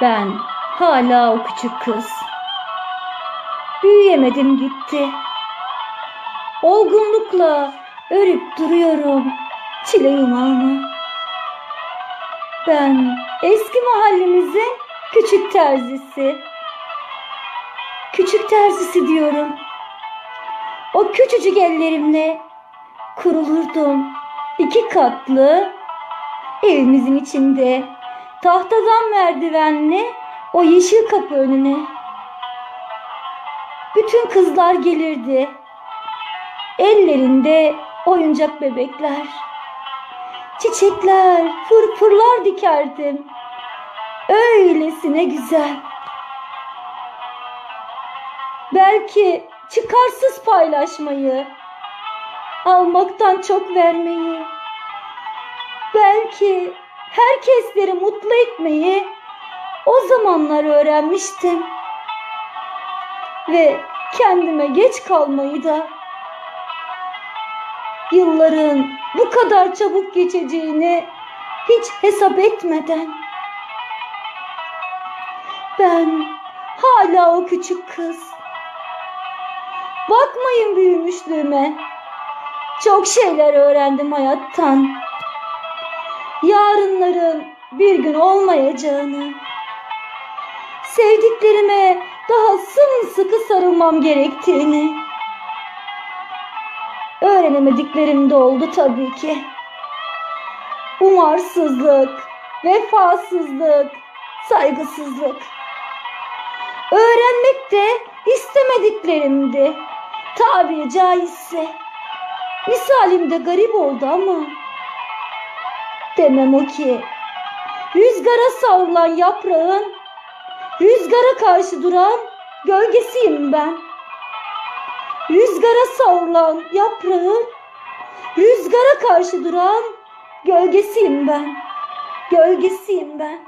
Ben hala o küçük kız. Büyüyemedim gitti. Olgunlukla örüp duruyorum çile yumağımı. Ben eski mahallemizin küçük terzisi. Küçük terzisi diyorum. O küçücük ellerimle kurulurdum. iki katlı evimizin içinde tahtadan merdivenli o yeşil kapı önüne. Bütün kızlar gelirdi. Ellerinde oyuncak bebekler. Çiçekler, fırfırlar dikerdim. Öylesine güzel. Belki çıkarsız paylaşmayı, almaktan çok vermeyi, belki herkesleri mutlu etmeyi o zamanlar öğrenmiştim. Ve kendime geç kalmayı da yılların bu kadar çabuk geçeceğini hiç hesap etmeden ben hala o küçük kız. Bakmayın büyümüşlüğüme. Çok şeyler öğrendim hayattan. Yarınların bir gün olmayacağını. Sevdiklerime daha sımsıkı sarılmam gerektiğini. Öğrenemediklerim de oldu tabii ki. Umarsızlık, vefasızlık, saygısızlık. Öğrenmek de istemediklerimdi. Tabi caizse. Misalim de garip oldu ama. Demem o ki. Rüzgara savrulan yaprağın, rüzgara karşı duran gölgesiyim ben. Rüzgara savrulan yaprağın, rüzgara karşı duran gölgesiyim ben. Gölgesiyim ben.